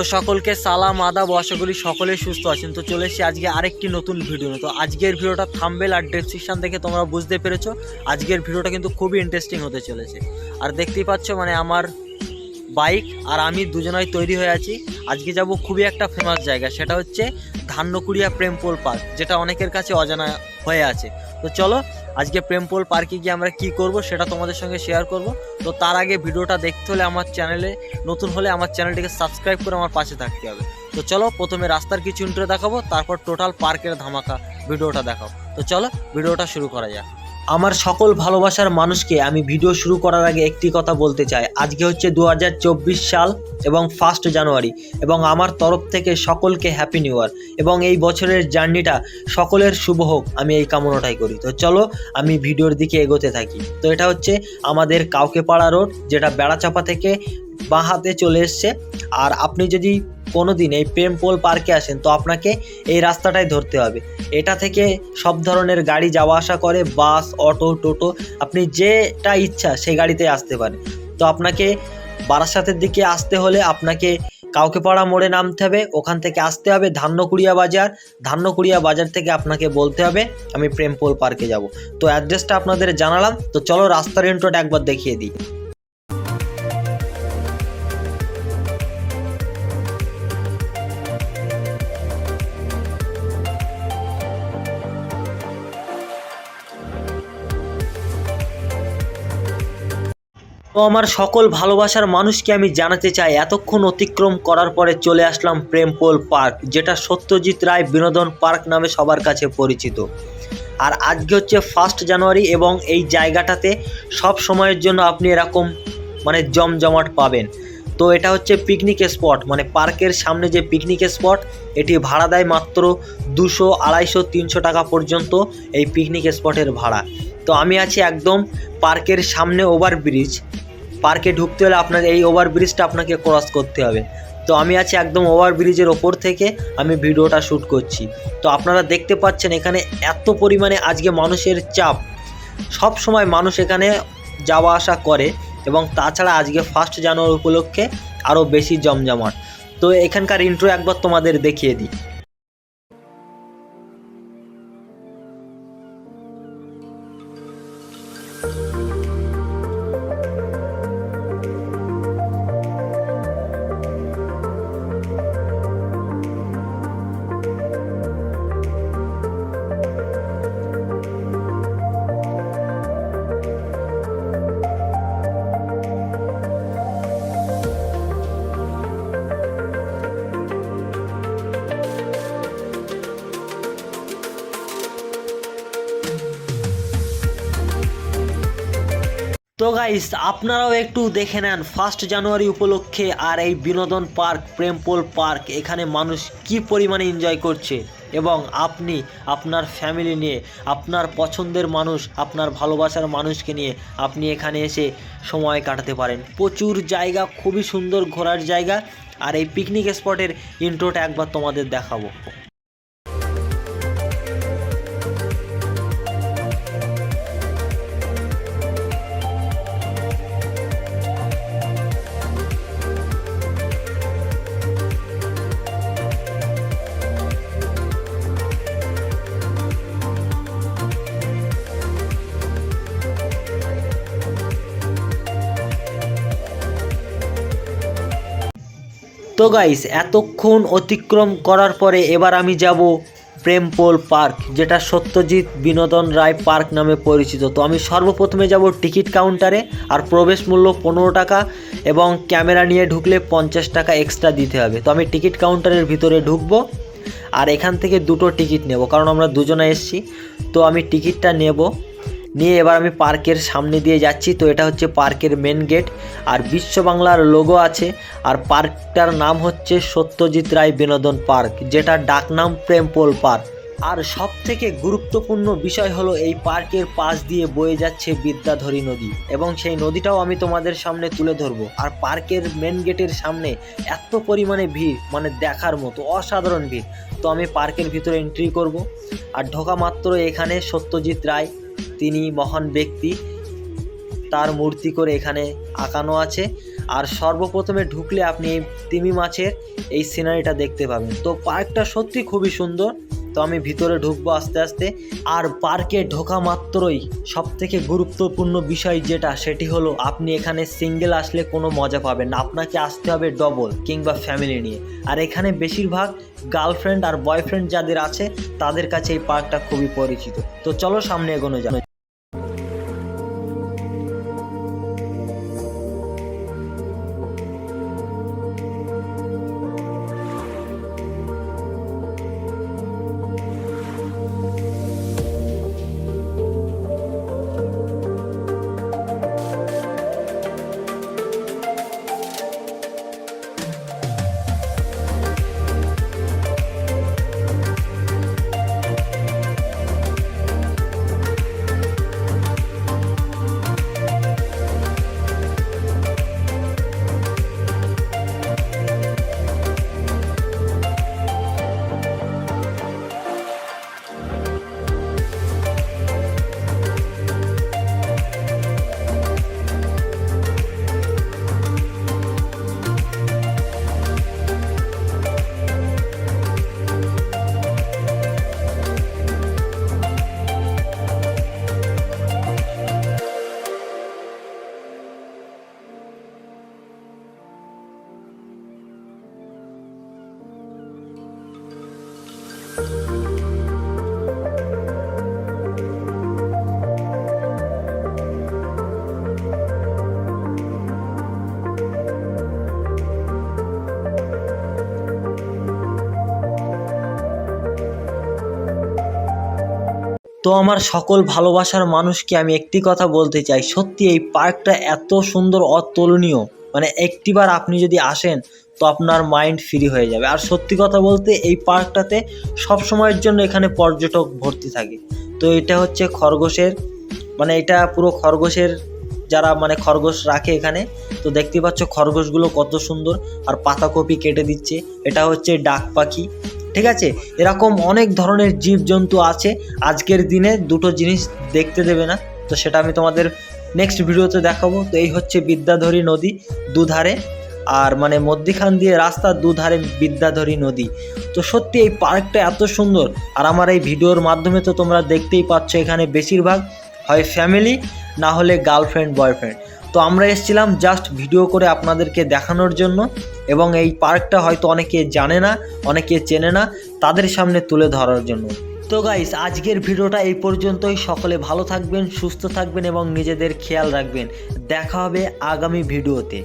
তো সকলকে সালাম, আদাব, আশা করি সকলে সুস্থ আছেন। তো চলে এসেছি আজকে আরেকটি নতুন ভিডিও। তো আজকের ভিডিওটা থাম্বেল আর ডেসক্রিপশন দেখে তোমরা বুঝতে পেরেছ। আজকের ভিডিওটা কিন্তু খুবই ইন্টারেস্টিং হতে চলেছে। আর দেখতেই পাচ্ছ মানে আমার বাইক আর আমি দুজনাই তৈরি হয়ে আছি। আজকে যাব খুবই একটা ফেমাস জায়গা সেটা হচ্ছে ধান্যকুড়িয়া প্রেমপোল পার্ক, যেটা অনেকের কাছে অজানা হয়ে আছে। তো চলো, আজকে প্রেমপোল পার্কে গিয়ে আমরা কি করব সেটা তোমাদের সঙ্গে শেয়ার করব। তো তার আগে ভিডিওটা দেখতে হলে আমার চ্যানেলে নতুন হলে আমার চ্যানেলটিকে সাবস্ক্রাইব করে আমার পাশে থাকতে হবে। তো চলো, প্রথমে রাস্তার কিছু ইন্টারে দেখাবো, তারপর টোটাল পার্কের ধামাকা ভিডিওটা দেখাও তো চলো, ভিডিওটা শুরু করা যাক। আমার সকল ভালোবাসার মানুষকে আমি ভিডিও শুরু করার আগে একটি কথা বলতে চাই। আজকে হচ্ছে দু হাজার চব্বিশ সাল এবং ফার্স্ট জানুয়ারি এবং আমার তরফ থেকে সকলকে হ্যাপি নিউ ইয়ার এবং এই বছরের জার্নিটা সকলের শুভ হোক, আমি এই কামনাটাই করি। তো চলো, আমি ভিডিওর দিকে এগোতে থাকি। তো এটা হচ্ছে আমাদের কাউকে পাড়া রোড, যেটা বেড়াচাপা থেকে বাঁ হাতে চলে এসছে। আর আপনি যদি কোনো দিন এই প্রেমপোল পার্কে আসেন, তো আপনাকে এই রাস্তাটাই ধরতে হবে। এটা থেকে সব ধরনের গাড়ি যাওয়া আসা করে, বাস, অটো, টোটো, আপনি যেটা ইচ্ছা সেই গাড়িতে আসতে পারেন। তো আপনাকে বারাসাতের দিকে আসতে হলে আপনাকে কাউকে পাড়া মোড়ে নামতে হবে, ওখান থেকে আসতে হবে ধান্যকুড়িয়া বাজার। ধান্যকুড়িয়া বাজার থেকে আপনাকে বলতে হবে, আমি প্রেমপোল পার্কে যাব। তো অ্যাড্রেসটা আপনাদের জানালাম, তো চলো রাস্তার ইন্ট্রোটা একবার দেখিয়ে দিই। তো আমার সকল ভালোবাসার মানুষকে আমি জানাতে চাই, এতক্ষণ অতিক্রম করার পরে চলে আসলাম প্রেমপোল পার্ক, যেটা সত্যজিৎ রায় বিনোদন পার্ক নামে সবার কাছে পরিচিত। আর আজকে হচ্ছে ফার্স্ট জানুয়ারি এবং এই জায়গাটাতে সব সময়ের জন্য আপনি এরকম মানে জমজমাট পাবেন। তো এটা হচ্ছে পিকনিক স্পট মানে পার্কের সামনে যে পিকনিক স্পট এটি ভাড়া দেয় মাত্র দুশো আড়াইশো তিনশো টাকা পর্যন্ত এই পিকনিক স্পটের ভাড়া। তো আমি আছি একদম পার্কের সামনে ওভারব্রিজ। পার্কে ঢুকতে হলে আপনাকে এই ওভারব্রিজটা আপনাকে ক্রস করতে হবে। তো আমি আছি একদম ওভারব্রিজের ওপর থেকে আমি ভিডিওটা শ্যুট করছি। তো আপনারা দেখতে পাচ্ছেন এখানে এত পরিমাণে আজকে মানুষের চাপ। সব সময় মানুষ এখানে যাওয়া আসা করে এবং তাছাড়া আজকে ফার্স্ট জানুয়ারি উপলক্ষে আরও বেশি জমজমাট। তো এখানকার ইন্ট্রো একবার তোমাদের দেখিয়ে দিই। তো গাইস আপনারাও একটু দেখে নেন ফার্স্ট জানুয়ারি উপলক্ষে আর এই বিনোদন পার্ক, প্রেমপোল পার্ক, এখানে মানুষ কি পরিমাণে এনজয় করছে? এবং আপনি, আপনার ফ্যামিলি নিয়ে, আপনার পছন্দের মানুষ, আপনার ভালোবাসার মানুষকে নিয়ে আপনি এখানে এসে সময় কাটাতে পারেন। প্রচুর জায়গা, খুবই সুন্দর ঘোরার জায়গা। আর এই পিকনিক স্পটের ইন্ট্রোটা একবার তোমাদের দেখাবো। তো গাইস এতক্ষণ অতিক্রম করার পরে এবার আমি যাব প্রেমপোল পার্ক, যেটা সত্যজিৎ বিনোদন রায় পার্ক নামে পরিচিত। তো আমি সর্বপ্রথমে যাব টিকিট কাউন্টারে, আর প্রবেশ মূল্য পনেরো টাকা এবং ক্যামেরা নিয়ে ঢুকলে পঞ্চাশ টাকা এক্সট্রা দিতে হবে। তো আমি টিকিট কাউন্টারের ভিতরে ঢুকবো, আর এখান থেকে দুটো টিকিট নেব, কারণ আমরা দুজনে এসেছি। তো আমি টিকিটটা নেব নিয়ে এবার আমি পার্কের সামনে দিয়ে যাচ্ছি। তো এটা হচ্ছে পার্কের মেন গেট আর বিশ্ব বাংলার লোগো আছে। আর পার্কটার নাম হচ্ছে সত্যজিৎ রায় বিনোদন পার্ক যেটা ডাকনাম প্রেমপোল পার্ক। আর সব থেকে গুরুত্বপূর্ণ বিষয় হলো এই পার্কের পাশ দিয়ে বয়ে যাচ্ছে বিদ্যাধরী নদী এবং সেই নদীটাও আমি তোমাদের সামনে তুলে ধরবো। আর পার্কের মেন গেটের সামনে এত পরিমাণে ভিড় মানে দেখার মতো অসাধারণ ভিড়। তো আমি পার্কের ভিতরে এন্ট্রি করব। আর ঢোকা মাত্র এখানে সত্যজিৎ রায়, তিনি মহান ব্যক্তি। তার মূর্তি করে এখানে আঁকানো আছে। আর সর্বপ্রথমে ঢুকলে আপনি তিমি মাছের এই সিনারিটা দেখতে পাবেন। তো পার্কটা সত্যি খুবই সুন্দর। তো আমি ভিতরে ঢুকবো আস্তে আস্তে। আর পার্কে ঢোকা মাত্রই সব থেকে গুরুত্বপূর্ণ বিষয় যেটা, সেটি হলো আপনি এখানে সিঙ্গেল আসলে কোনো মজা পাবেন না। আপনাকে আসতে হবে ডবল কিংবা ফ্যামিলি নিয়ে। আর এখানে বেশিরভাগ গার্লফ্রেন্ড আর বয়ফ্রেন্ড যাদের আছে, তাদের কাছে এই পার্কটা খুবই পরিচিত। তো চলো সামনে এগোনো যাবে তো আমার সকল ভালোবাসার মানুষকে আমি একটি কথা বলতে চাই। সত্যি, এই পার্কটা এত সুন্দর, অতুলনীয়। মানে একটিবার আপনি যদি আসেন, তো আপনার মাইন্ড ফ্রি হয়ে যাবে। আর সত্যি কথা বলতে, এই পার্কটাতে সব সময়ের জন্য এখানে পর্যটক ভর্তি থাকে। তো এটা হচ্ছে খরগোশের মানে এটা পুরো খরগোশের যারা মানে খরগোশ রাখে এখানে, তো দেখতে পাচ্ছ খরগোশগুলো কত সুন্দর। আর পাতাকপি কেটে দিচ্ছে। এটা হচ্ছে ডাক পাখি। ঠিক আছে? এরকম অনেক ধরনের জীবজন্তু আছে। আজকের দিনে দুটো জিনিস দেখতে দেবে না। তো সেটা আমি তোমাদের নেক্সট ভিডিওতে দেখাবো। তো এই হচ্ছে বিদ্যাধরী নদী দুধারে। আর মানে মধ্যিখান দিয়ে রাস্তার দুধারে বিদ্যাধরী নদী। তো সত্যি এই পার্কটা এত সুন্দর। আর আমার এই ভিডিওর মাধ্যমে তো তোমরা দেখতেই পাচ্ছ এখানে বেশিরভাগ হয় ফ্যামিলি না হলে গার্লফ্রেন্ড বয়ফ্রেন্ড তো আমরা এসেছিলাম জাস্ট ভিডিও করে আপনাদেরকে দেখানোর জন্য এবং এই পার্কটা হয়তো অনেকে জানে না, অনেকে চেনে না, তাদের সামনে তুলে ধরার জন্য। তো গাইস আজকের ভিডিওটা এই পর্যন্তই। সকলে ভালো থাকবেন, সুস্থ থাকবেন এবং নিজেদের খেয়াল রাখবেন। দেখা হবে আগামী ভিডিওতে